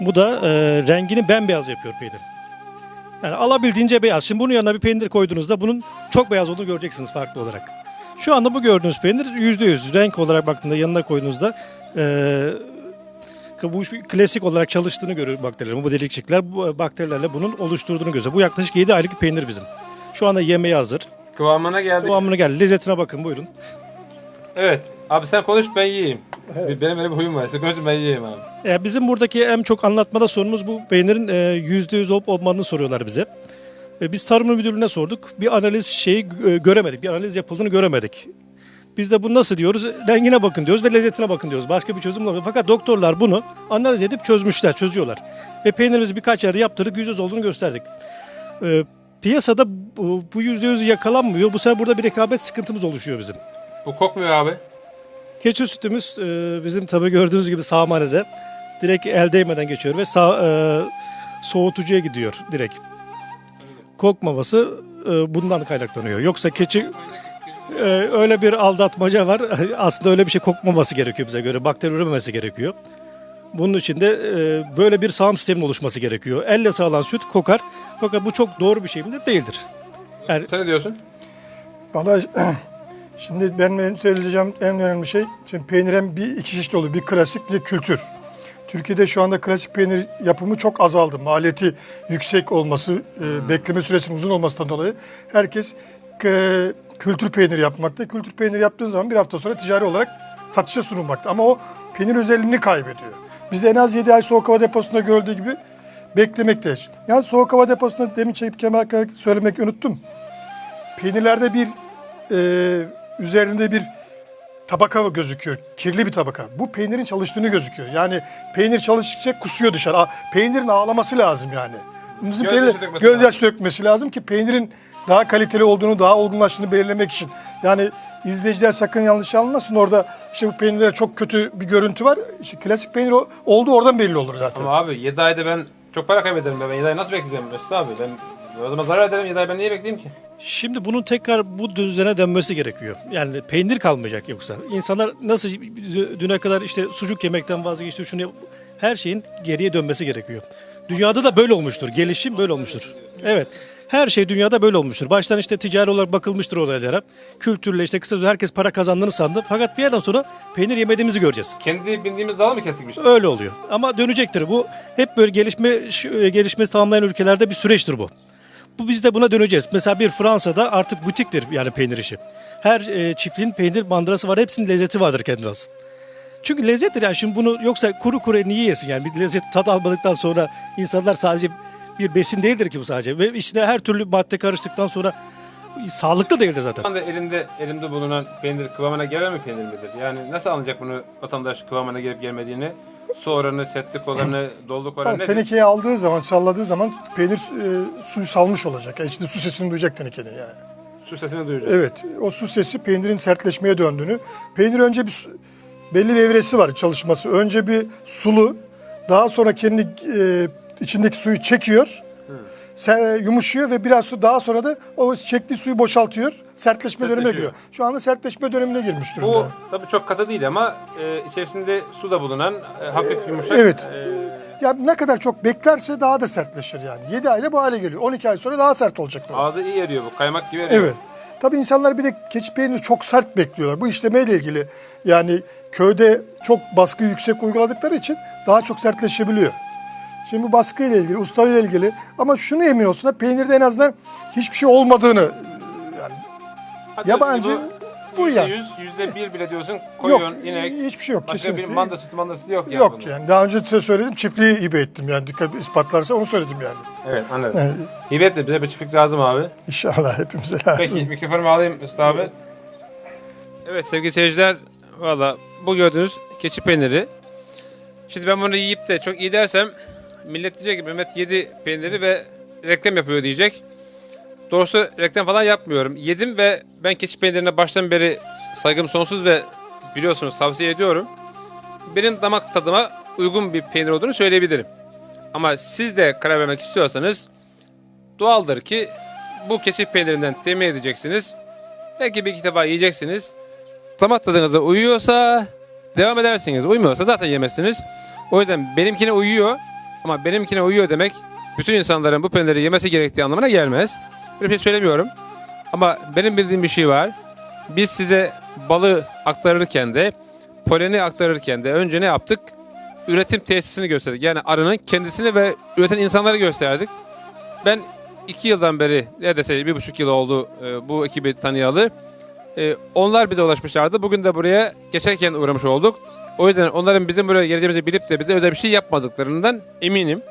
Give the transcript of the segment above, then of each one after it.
Bu da e, rengini bembeyaz yapıyor peynir. Yani alabildiğince beyaz. Şimdi bunun yanına bir peynir koyduğunuzda bunun çok beyaz olduğunu göreceksiniz farklı olarak. Şu anda bu gördüğünüz peynir %100 renk olarak baktığında yanına koyduğunuzda e, bu klasik olarak çalıştığını görüyor bakterilerin. Bu delikçikler bu bakterilerle bunun oluşturduğunu gözü. Bu yaklaşık 7 aylık bir peynir bizim. Şu anda yemeği hazır. Kıvamına geldik. Kıvamına geldi. Lezzetine bakın buyurun. Evet. Abi sen konuş ben yiyeyim. Benim öyle bir huyum var. Konuş ben yiyeyim abi. E, bizim buradaki en çok anlatmada sorunumuz bu peynirin e, %100 olup olmadığını soruyorlar bize. E, biz Tarım Müdürlüğü'ne sorduk. Bir analiz şeyi e, göremedik. Bir analiz yapıldığını göremedik. Biz de bunu nasıl diyoruz? Rengine bakın diyoruz ve lezzetine bakın diyoruz. Başka bir çözüm bulamıyoruz. Fakat doktorlar bunu analiz edip çözmüşler, çözüyorlar. Ve peynirimizi birkaç yerde yaptırdık, %100 olduğunu gösterdik. E, piyasada bu, bu %100 yakalanmıyor. Bu sefer burada bir rekabet sıkıntımız oluşuyor bizim. Bu kokmuyor abi. Keçi sütümüz e, bizim tabii gördüğünüz gibi sağmanede direkt el değmeden geçiyor ve sağ, e, soğutucuya gidiyor direkt. Kokmaması e, bundan kaynaklanıyor. Yoksa keçi e, öyle bir aldatmaca var. Aslında öyle bir şey kokmaması gerekiyor bize göre. Bakteri ürememesi gerekiyor. Bunun için de e, böyle bir sağım sistemin oluşması gerekiyor. Elle sağlanan süt kokar. Fakat bu çok doğru bir şey midir? Değildir. Yani Sen ne diyorsun? Valla şimdi benim söyleyeceğim en önemli şey, şimdi peynir hem bir iki çeşit oluyor. Bir klasik bir de kültür. Türkiye'de şu anda klasik peynir yapımı çok azaldı. Maliyeti yüksek olması, e, bekleme süresinin uzun olmasından dolayı herkes e, kültür peyniri yapmakta. Kültür peyniri yaptığın zaman bir hafta sonra ticari olarak satışa sunulmakta. Ama o peynir özelliğini kaybediyor. Biz en az 7 ay soğuk hava deposunda görüldüğü gibi beklemekteyiz. Yani soğuk hava deposunda demin çekip kemer söylemek unuttum. Peynirlerde bir e, üzerinde bir tabaka gözüküyor. Kirli bir tabaka. Bu peynirin çalıştığını gözüküyor. Yani peynir çalıştıkça kusuyor dışarı. Aa, Peynirin ağlaması lazım yani. Bizim Gözyaşı peynir, dökmesi lazım ki peynirin daha kaliteli olduğunu, daha olgunlaştığını belirlemek için. Yani izleyiciler sakın yanlış anlamasın. Orada işte bu peynirlere çok kötü bir görüntü var. İşte klasik peynir olduğu oradan belli olur zaten. Ama abi 7 ayda ben çok para kaybederim be. Ben 7 ay nasıl bekleyeceğim Mesut abi? Ben o zaman zarar ederim 7 ay ben niye bekleyeyim ki? Şimdi bunun tekrar bu düzene dönmesi gerekiyor. Yani peynir kalmayacak yoksa. İnsanlar nasıl düne kadar işte sucuk yemekten vazgeçti şunu her şeyin geriye dönmesi gerekiyor. Dünyada da böyle olmuştur. Gelişim böyle olmuştur. Evet. Her şey dünyada böyle olmuştur. Baştan işte ticari olarak bakılmıştır olaylara. Kültürle işte kısa süre herkes para kazandığını sandı. Fakat bir yerden sonra peynir yemediğimizi göreceğiz. Kendi bindiğimiz dalı mı şey? Öyle oluyor. Ama dönecektir. Bu hep böyle gelişme gelişmesi tamamlayan ülkelerde bir süreçtir bu. Bu biz de buna döneceğiz. Mesela bir Fransa'da artık butiktir yani peynir işi. Her e, çiftliğin peynir bandırası var. Hepsinin lezzeti vardır kendine. Çünkü lezzettir yani şimdi bunu yoksa kuru kuru niye yesin yani bir lezzet tat almadıktan sonra insanlar sadece bir besin değildir ki bu sadece. Ve içine her türlü madde karıştıktan sonra sağlıklı değildir zaten. Şu anda elinde elimde bulunan peynir kıvamına gelen mi peynir midir? Yani nasıl anlayacak bunu vatandaş kıvamına gelip gelmediğini? Su oranı, sertlik oranı, doluluk oranı Yani nedir? tenekeye aldığı zaman, salladığı zaman peynir e, suyu salmış olacak. Yani içinde su sesini duyacak tenekenin yani. Su sesini duyacak. Evet, o su sesi peynirin sertleşmeye döndüğünü. Peynir önce bir su- belli bir evresi var çalışması. Önce bir sulu, daha sonra kendi e, içindeki suyu çekiyor. Yumuşuyor ve biraz su daha sonra da o çektiği suyu boşaltıyor. Sertleşme dönemine giriyor. Şu anda sertleşme dönemine girmiş durumda. Bu tabii çok katı değil ama e, içerisinde su da bulunan e, hafif yumuşak. evet. e, Ya ne kadar çok beklerse daha da sertleşir yani. 7 ayda bu hale geliyor. 12 ay sonra daha sert olacak. ağzı iyi eriyor bu. Kaymak gibi eriyor. Evet. Tabii insanlar bir de keçi peynirini çok sert bekliyorlar. Bu işlemeyle ilgili yani köyde çok baskı yüksek uyguladıkları için daha çok sertleşebiliyor. Şimdi bu baskı ile ilgili, usta ile ilgili ama şunu emiyorsun da peynirde en azından hiçbir şey olmadığını yani Hadi Yabancı bu, bu yani. yüz, yüzde bir bile diyorsun. Koyun, yok. inek. Hiçbir şey yok. Başka kesinlikle. bir manda sütü mandası yok yani. Yok bunda. yani. Daha önce size söyledim çiftliği hibe ettim yani dikkat ispatlarsa onu söyledim yani. Evet anladım. yani Hibetle bize bir çiftlik lazım abi. inşallah hepimize lazım. Peki mikrofonumu alayım Usta abi. Evet sevgili seyirciler valla bu gördüğünüz keçi peyniri. Şimdi ben bunu yiyip de çok iyi dersem millet diyecek ki Mehmet yedi peyniri ve reklam yapıyor diyecek. Doğrusu reklam falan yapmıyorum. Yedim ve ben keçi peynirine baştan beri saygım sonsuz ve biliyorsunuz tavsiye ediyorum. Benim damak tadıma uygun bir peynir olduğunu söyleyebilirim. Ama siz de karar vermek istiyorsanız doğaldır ki bu keçi peynirinden temin edeceksiniz. Belki bir iki defa yiyeceksiniz. Damak tadınıza uyuyorsa devam edersiniz. Uymuyorsa zaten yemezsiniz. O yüzden benimkine uyuyor. Ama benimkine uyuyor demek bütün insanların bu peyniri yemesi gerektiği anlamına gelmez. Böyle bir şey söylemiyorum. Ama benim bildiğim bir şey var. Biz size balı aktarırken de poleni aktarırken de önce ne yaptık? Üretim tesisini gösterdik. Yani arının kendisini ve üreten insanları gösterdik. Ben iki yıldan beri neredeyse bir buçuk yıl oldu e, bu ekibi tanıyalı. E, onlar bize ulaşmışlardı. Bugün de buraya geçerken uğramış olduk. O yüzden onların bizim buraya geleceğimizi bilip de bize özel bir şey yapmadıklarından eminim.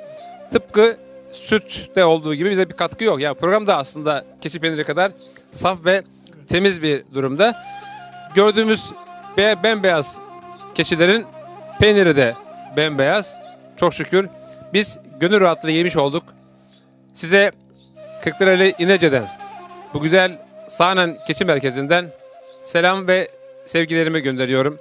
Tıpkı sütte olduğu gibi bize bir katkı yok. Yani program da aslında keçi peyniri kadar saf ve temiz bir durumda. Gördüğümüz be bembeyaz keçilerin peyniri de bembeyaz. Çok şükür biz gönül rahatlığı yemiş olduk. Size Kırklareli İnece'den bu güzel Sağnen Keçi Merkezi'nden selam ve sevgilerimi gönderiyorum.